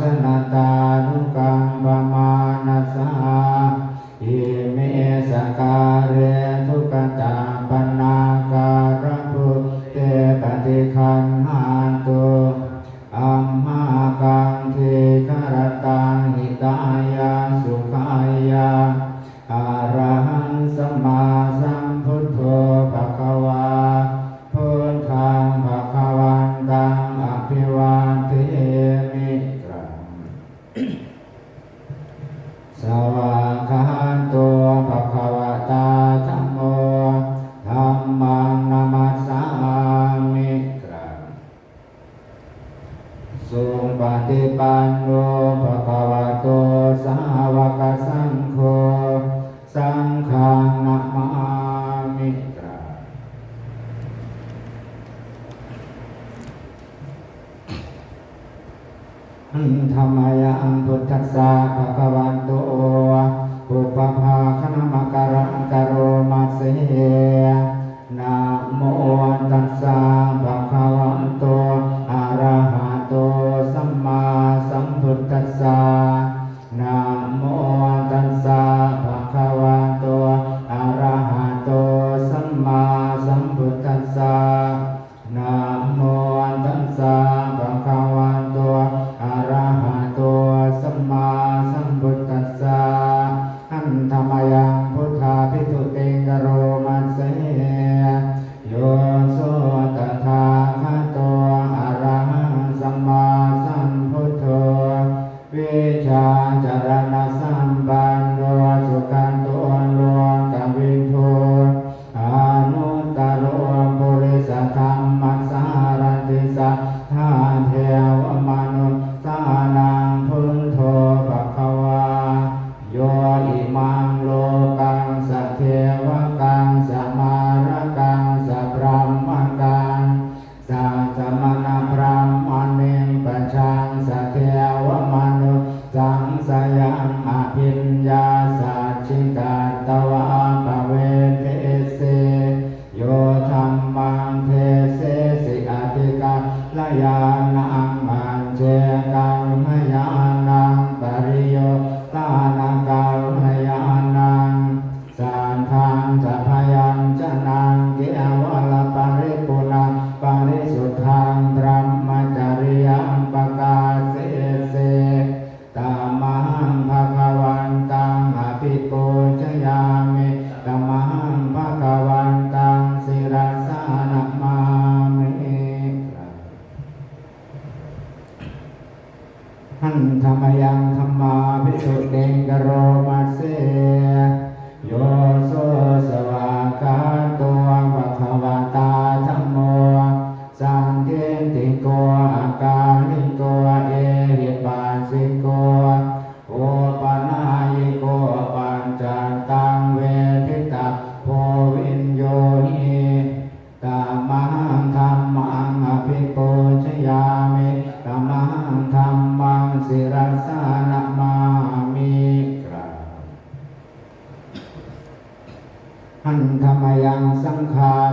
สนตานุกรร ธรรมายะอังพุทธัสสะภะคะวันโตอุปภาคณมการังการมัสเยังพุทธาพิสุติงกโรมันเส สยามอภิญญาสัจิตาตวะปเวเปเสโยธรรมังเทเสสิอธิกาลยานังมันเจกังมยา หันธรรมยังธรรมาพิสุเดงกโรมาเสโยโสสวากาตัวภะทะวา 张开。